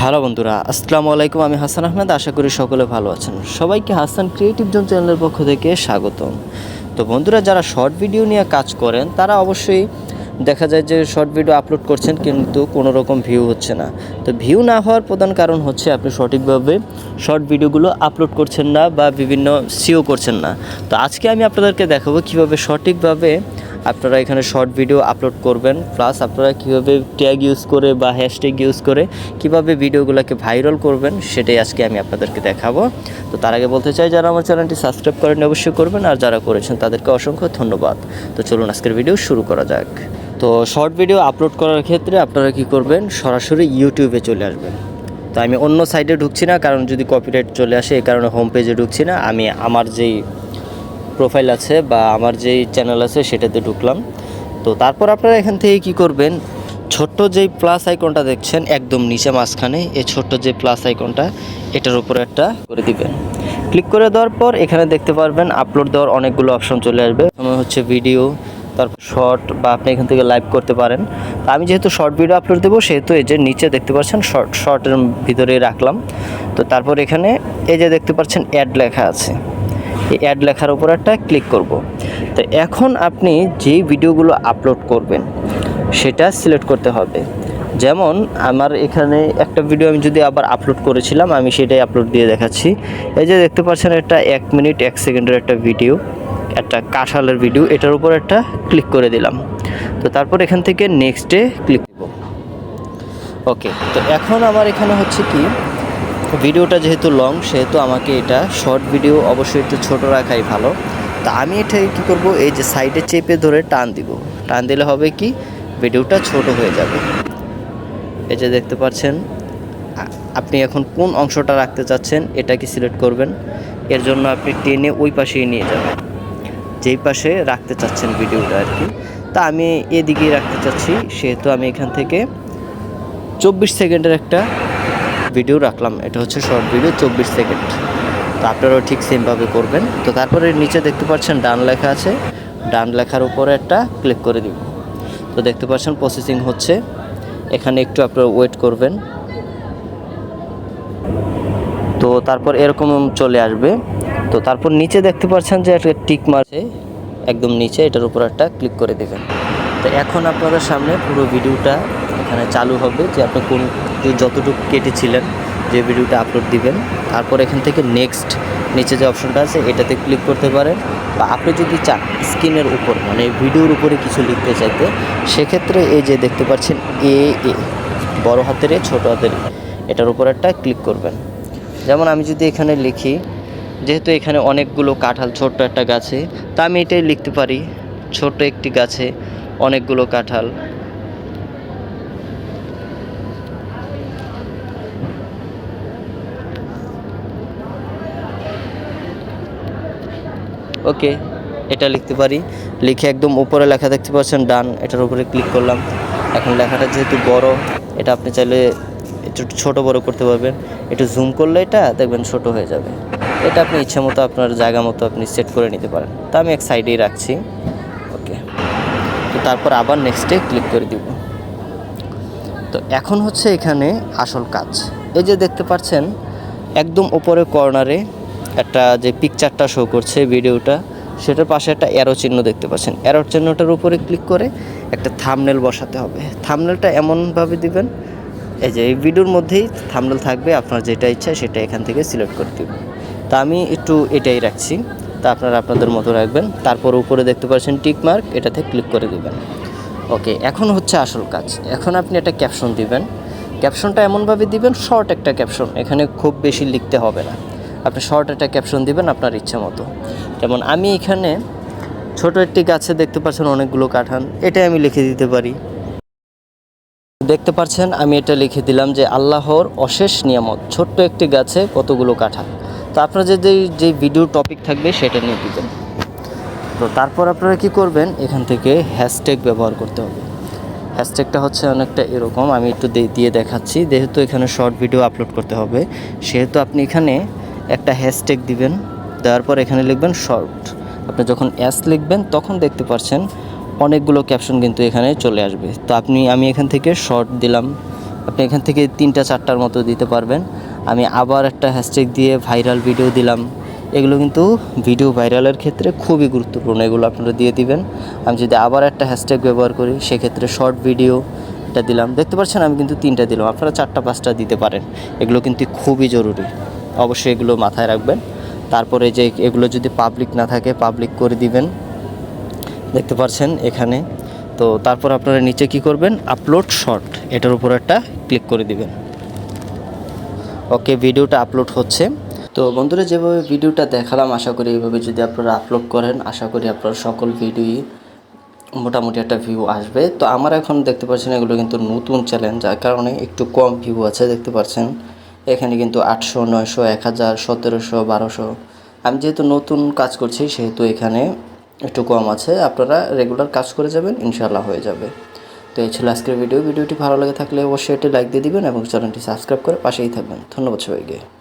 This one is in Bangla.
হ্যালো বন্ধুরা, আসসালামু আলাইকুম। আমি হাসান আহমেদ, আশা করি সকলে ভালো আছেন। সবাইকে হাসান ক্রিয়েটিভ জোন চ্যানেলের পক্ষ থেকে স্বাগতম। তো বন্ধুরা, যারা শর্ট ভিডিও নিয়ে কাজ করেন, তারা অবশ্যই দেখা যায় যে শর্ট ভিডিও আপলোড করছেন, কিন্তু কোনো রকম ভিউ হচ্ছে না। তো ভিউ না হওয়ার প্রধান কারণ হচ্ছে, আপনি সঠিকভাবে শর্ট ভিডিওগুলো আপলোড করছেন না বা বিভিন্ন সিও করছেন না। তো আজকে আমি আপনাদেরকে দেখাবো কীভাবে সঠিকভাবে আপনারা এখানে শর্ট ভিডিও আপলোড করবেন প্লাস আপনারা কীভাবে ট্যাগ ইউজ করে বা হ্যাশট্যাগ ইউজ করে কীভাবে ভিডিওগুলোকে ভাইরাল করবেন, সেটাই আজকে আমি আপনাদেরকে দেখাবো। তো তার আগে বলতে চাই, যারা আমার চ্যানেলটি সাবস্ক্রাইব করেন অবশ্যই করবেন, আর যারা করেছেন তাদেরকে অসংখ্য ধন্যবাদ। তো চলুন আজকের ভিডিও শুরু করা যাক। তো শর্ট ভিডিও আপলোড করার ক্ষেত্রে আপনারা কি করবেন, সরাসরি ইউটিউবে চলে আসবেন। তো আমি অন্য সাইডে ঢুকছি না, কারণ যদি কপিরাইট চলে আসে এই কারণে হোম পেজে ঢুকছি না। আমি আমার যেই প্রোফাইল আছে বা আমার যেই চ্যানেল আছে সেটাতে ঢুকলাম। তো তারপর আপনারা এখান থেকে কি করবেন? ছোট্ট যেই প্লাস আইকনটা দেখছেন, একদম নিচে মাঝখানে, এই ছোট্ট যে প্লাস আইকনটা এটার উপরে একটা করে দিবেন। ক্লিক করে দেওয়ার পর এখানে দেখতে পারবেন আপলোড দেওয়ার অনেকগুলো অপশন চলে আসবে। প্রথমে হচ্ছে ভিডিও তারপর শর্ট বা আপনি এখান থেকে লাইভ করতে পারেন। আমি যেহেতু শর্ট ভিডিও আপলোড দেবো, সেহেতু এই যে নিচে দেখতে পাচ্ছেন শর্ট শর্টের ভিতরে রাখলাম। তো তারপর এখানে এই যে দেখতে পাচ্ছেন অ্যাড লেখা আছে। এই অ্যাড লেখার উপর একটা ক্লিক করব। তো এখন আপনি যেই ভিডিওগুলো আপলোড করবেন, সেটা সিলেক্ট করতে হবে। যেমন আমার এখানে একটা ভিডিও আমি যদি আবার আপলোড করেছিলাম, আমি সেটাই আপলোড দিয়ে দেখাচ্ছি। এই যে দেখতে পাচ্ছেন একটা এক মিনিট এক সেকেন্ডের একটা ভিডিও একটা কাঁঠালের ভিডিও এটার উপর একটা ক্লিক করে দিলাম। তো তারপর এখান থেকে নেক্সটে ক্লিক দেব। ওকে তো এখন আমার এখানে হচ্ছে কি ভিডিওটা যেহেতু লং সেহেতু আমাকে এটা শর্ট ভিডিও অবশ্যই একটু ছোট রাখাই ভালো। তা আমি এটা কী করব, এই যে সাইডে চেপে ধরে টান দিব। টান দিলে হবে কি ভিডিওটা ছোট হয়ে যাবে। এই যে দেখতে পাচ্ছেন আপনি এখন কোন অংশটা রাখতে চাচ্ছেন এটাকে সিলেক্ট করবেন? এর জন্য আপনি টেনে ওই পাশেই নিয়ে যাবেন। যেই পাশে রাখতে চাচ্ছেন ভিডিওটা আর কি। তা আমি এদিকেই রাখতে চাচ্ছি, সেহেতু আমি এখান থেকে চব্বিশ সেকেন্ডের একটা ভিডিও রাখলাম, এটা হচ্ছে শর্ট ভিডিও চব্বিশ সেকেন্ড তো আপনারাও ঠিক সেমভাবে করবেন। তো তারপরে নিচে দেখতে পাচ্ছেন ডান লেখা আছে, ডান লেখার উপরে একটা ক্লিক করে দিব তো দেখতে পাচ্ছেন প্রসেসিং হচ্ছে। এখানে একটু আপনারা ওয়েট করবেন। তো তারপর এরকম চলে আসবে। তো তারপর নিচে দেখতে পাচ্ছেন যে একটা টিক মারছে, একদম নিচে, এটার উপর একটা ক্লিক করে দেবেন। তো এখন আপনাদের সামনে পুরো ভিডিওটা এখানে চালু হবে যে আপনি কোন যতটুকু কেটেছিলেন যে ভিডিওটা আপলোড দিবেন তারপর এখান থেকে নেক্সট নিচে যে অপশনটা আছে এটাতে ক্লিক করতে পারেন। বা আপনি যদি চান স্ক্রিনের উপর মানে ভিডিওর উপরে কিছু লিখতে চাইতে সেক্ষেত্রে এই যে দেখতে পাচ্ছেন এ এ বড় হাতের এ, ছোট হাতের এটার উপর একটা ক্লিক করবেন। যেমন আমি যদি এখানে লিখি যেহেতু এখানে অনেকগুলো কাঁঠাল ছোট্ট একটা গাছে তা আমি এটাই লিখতে পারি ছোট একটি গাছে অনেকগুলো কাঁঠাল। ওকে, এটা লিখতে পারি। লিখে একদম উপরে লেখা দেখতে পাচ্ছেন, ডান, এটার উপরে ক্লিক করলাম। এখন লেখাটা যেহেতু বড়, এটা আপনি চাইলে একটু ছোট বড় করতে পারবেন। একটু জুম করলে এটা দেখবেন ছোট হয়ে যাবে। এটা আপনি ইচ্ছা মতো আপনার জায়গা মতো আপনি সেট করে নিতে পারেন। তা আমি এক সাইডেই রাখছি। ওকে, তো তারপর আবার নেক্সটে ক্লিক করে দিব। তো এখন হচ্ছে এখানে আসল কাজ। এই যে দেখতে পাচ্ছেন, একদম উপরে কর্নারে একটা যে পিকচারটা শো করছে ভিডিওটা সেটার পাশে একটা অ্যারো চিহ্ন দেখতে পাচ্ছেন। অ্যারো চিহ্নটার উপরে ক্লিক করে একটা থামনেল বসাতে হবে। থামনেলটা এমনভাবে দিবেন, এই যে এই ভিডিওর মধ্যেই থামনেল থাকবে, আপনার যেটা ইচ্ছা সেটা এখান থেকে সিলেক্ট করে দেবেন। তা আমি একটু এটাই রাখছি, তা আপনারা আপনাদের মতো রাখবেন। তারপর উপরে দেখতে পাচ্ছেন টিক মার্ক এটাতে ক্লিক করে দেবেন। ওকে এখন হচ্ছে আসল কাজ। এখন আপনি একটা ক্যাপশন দিবেন। ক্যাপশনটা এমনভাবে দিবেন শর্ট একটা ক্যাপশন এখানে খুব বেশি লিখতে হবে না। আপনি শর্ট একটা ক্যাপশন দিবেন আপনার ইচ্ছা মতো। যেমন, আমি এখানে ছোট একটি গাছে দেখতে পাচ্ছেন অনেকগুলো কাঠান এটাই আমি লিখে দিতে পারি। দেখতে পাচ্ছেন, আমি এটা লিখে দিলাম যে, আল্লাহর অশেষ নিয়ামত, ছোট্ট একটি গাছে কতগুলো কাঁঠাল। তো আপনার যে যে ভিডিও টপিক থাকবে, সেটা নিয়ে দিবেন। তো তারপর আপনারা কি করবেন? এখান থেকে হ্যাশট্যাগ ব্যবহার করতে হবে। হ্যাশট্যাগটা হচ্ছে অনেকটা এরকম, আমি একটু দিয়ে দেখাচ্ছি। যেহেতু এখানে শর্ট ভিডিও আপলোড করতে হবে, সেহেতু আপনি এখানে একটা হ্যাশট্যাগ দিবেন, দেওয়ার পর এখানে লিখবেন শর্ট আপনি যখন অ্যাস লিখবেন, তখন দেখতে পাচ্ছেন অনেকগুলো ক্যাপশন কিন্তু এখানে চলে আসবে। তো আপনি, আমি এখান থেকে শর্ট দিলাম। আপনি এখান থেকে তিনটা, চারটার মতো দিতে পারবেন। আমি আবার একটা হ্যাশট্যাগ দিয়ে ভাইরাল ভিডিও দিলাম। এগুলো কিন্তু ভিডিও ভাইরালের ক্ষেত্রে খুবই গুরুত্বপূর্ণ, এগুলো আপনারা দিয়ে দিবেন। আমি যদি আবার একটা হ্যাশট্যাগ ব্যবহার করি, সেক্ষেত্রে শর্ট ভিডিও এটা দিলাম। দেখতে পাচ্ছেন, আমি কিন্তু তিনটা দিলাম। আপনারা চারটা, পাঁচটা দিতে পারেন। এগুলো কিন্তু খুবই জরুরি। অবশ্যই এগুলো মাথায় রাখবেন। তারপরে যে এগুলো যদি পাবলিক না থাকে পাবলিক করে দিবেন। দেখতে পাচ্ছেন এখানে। তো তারপর আপনারা নিচে কি করবেন? আপলোড শর্ট এটার উপর একটা ক্লিক করে দিবেন। ওকে, ভিডিওটা আপলোড হচ্ছে। তো বন্ধুরা, যেভাবে ভিডিওটা দেখালাম, আশা করি এইভাবে যদি আপনারা আপলোড করেন, আশা করি আপনার সকল ভিডিওই মোটামুটি একটা ভিউ আসবে। তো আমার এখন দেখতে পাচ্ছেন এগুলো কিন্তু নতুন চ্যালেঞ্জ যার কারণে একটু কম ভিউ আছে, দেখতে পাচ্ছেন। এখানে কিন্তু আটশো, নয়শো, এক হাজার, সতেরোশো, বারোশো। আমি যেহেতু নতুন কাজ করছি, সেহেতু এখানে একটু কম আছে। আপনারা রেগুলার কাজ করে যাবেন ইনশাল্লাহ হয়ে যাবে। তো এই ছিল আজকের ভিডিও ভিডিওটি ভালো লাগে থাকলে অবশ্যই একটি লাইক দিয়ে দিবেন এবং চ্যানেলটি সাবস্ক্রাইব করে পাশেই থাকবেন। ধন্যবাদ সবাইকে।